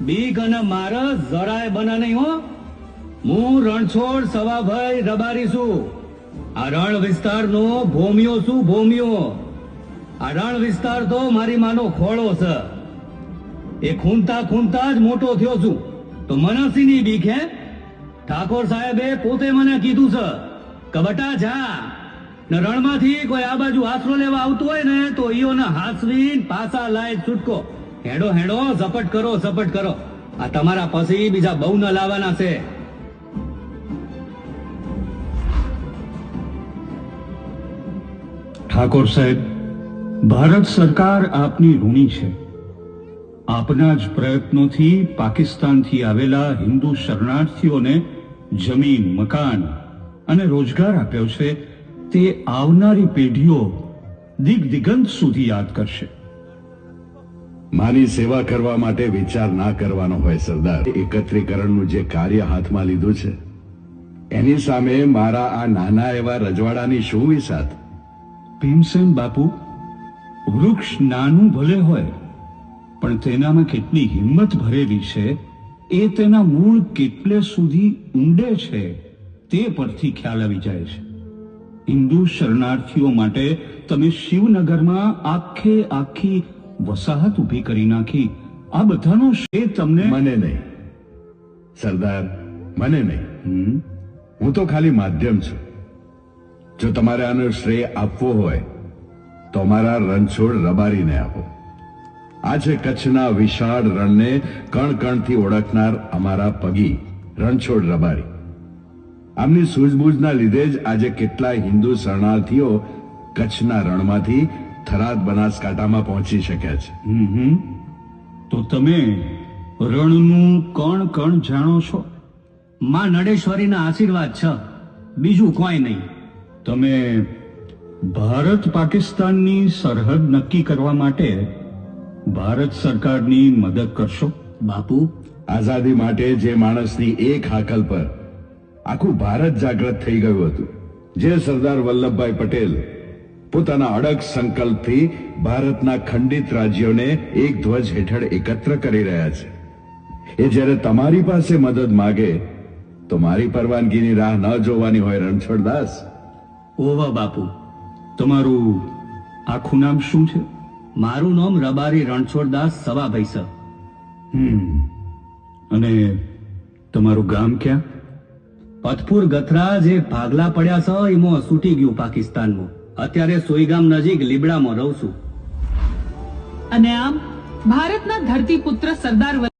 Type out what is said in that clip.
બીક અને મારસ જરાય બના નહીં હો. હું રણછોડ સવાભાઈ રબારી છું. આ રણ વિસ્તારનો ભૂમિયો છું, ભોમિયો. આ રણ વિસ્તાર તો મારી માનો ખોળો છે. એ ખૂનતા ખૂનતા જ મોટો થયો છું. તો મનસીની બીક હે? ઠાકોર સાહેબે પોતે મને કીધું છે કે બટા જા. ને રણમાંથી કોઈ આ બાજુ આશરો લેવા આવતું હોય ને, તો ઈઓને હાસવીન પાછા લાય છૂટકો. હેડો હેડો, ઝપટ કરો ઝપટ કરો. આ તમારા પછી બીજા બહુ ન લાવવાના છે. ઠાકોર સાહેબ, ભારત સરકાર આપની ઋણી છે. આપના જ પ્રયત્નોથી પાકિસ્તાનથી આવેલા હિન્દુ શરણાર્થીઓને જમીન, મકાન અને રોજગાર આપ્યો છે તે આવનારી પેઢીઓ દિગ્દિગંત સુધી યાદ કરશે. મારી સેવા કરવા માટે વિચાર ના કરવાનો હોય, સરદાર. એકત્રીકરણનું જે કાર્ય હાથમાં લીધું છે, એની સામે મારા આ નાના એવા રજવાડાની શું વિસાત? ભીમસેન બાપુ, વૃક્ષ નાનું ભલે હોય, પણ તેનામાં કેટલી હિંમત ભરેલી છે, એ તેના મૂળ કેટલે સુધી ઊંડે છે, તે પરથી ખ્યાલ આવી જાય છે. હિન્દુ શરણાર્થીઓ માટે તમે શિવનગરમાં આખે આખી વસાહત ઊભી કરી નાખી. આ બધાનો શ્રેય તમને મને નહીં. સરદાર મને નહીં. હું તો ખાલી માધ્યમ છું. જો તમારે આનો શ્રેય આપવો હોય તો અમારા રણછોડ રબારીને આપો. આ છે કચ્છના વિશાળ રણને કણ કણથી ઓળખનાર અમારા પગી રણછોડ રબારી. આમની સૂઝબૂઝના લીધે જ આજે કેટલાય હિન્દુ શરણાર્થીઓ કચ્છના રણમાંથી થરાદ બનાસકાંઠામાં પહોંચી શક્યા છે. હમ. હમ. તો તમે રણનું કણ કણ જાણો છો? માં નડેશ્વરીના આશીર્વાદ છે. બીજું કોઈ નહીં. તમે ભારત પાકિસ્તાનની સરહદ નક્કી કરવા માટે ભારત સરકારની મદદ કરશો? બાપુ. આઝાદી માટે જે માણસની એક હાકલ પર આખું ભારત જાગૃત થઈ ગયું હતું. જે સરદાર વલ્લભભાઈ પટેલ પોતાના અડગ સંકલ્પથી ભારતના ખંડિત રાજ્યોને એક ધ્વજ હેઠળ એકત્ર કરી રહ્યા છે. એ જ્યારે તમારી પાસે મદદ માગે તો મારી પરવાનગીની રાહ ન જોવાની હોય રણછોડદાસ. ઓવા બાપુ તમારું આખું નામ શું છે? મારું નામ રબારી રણછોડદાસ સવાભાઈ હમ. અને તમારું ગામ ક્યાં? પથપુર ગથરા જે ભાગલા પડ્યા છે એમાં સૂટી ગયું પાકિસ્તાનમાં. અત્યારે સોઈગામ નજીક લીબડામાં રહું છું. અને આમ ભારતના ધરતીપુત્ર સરદાર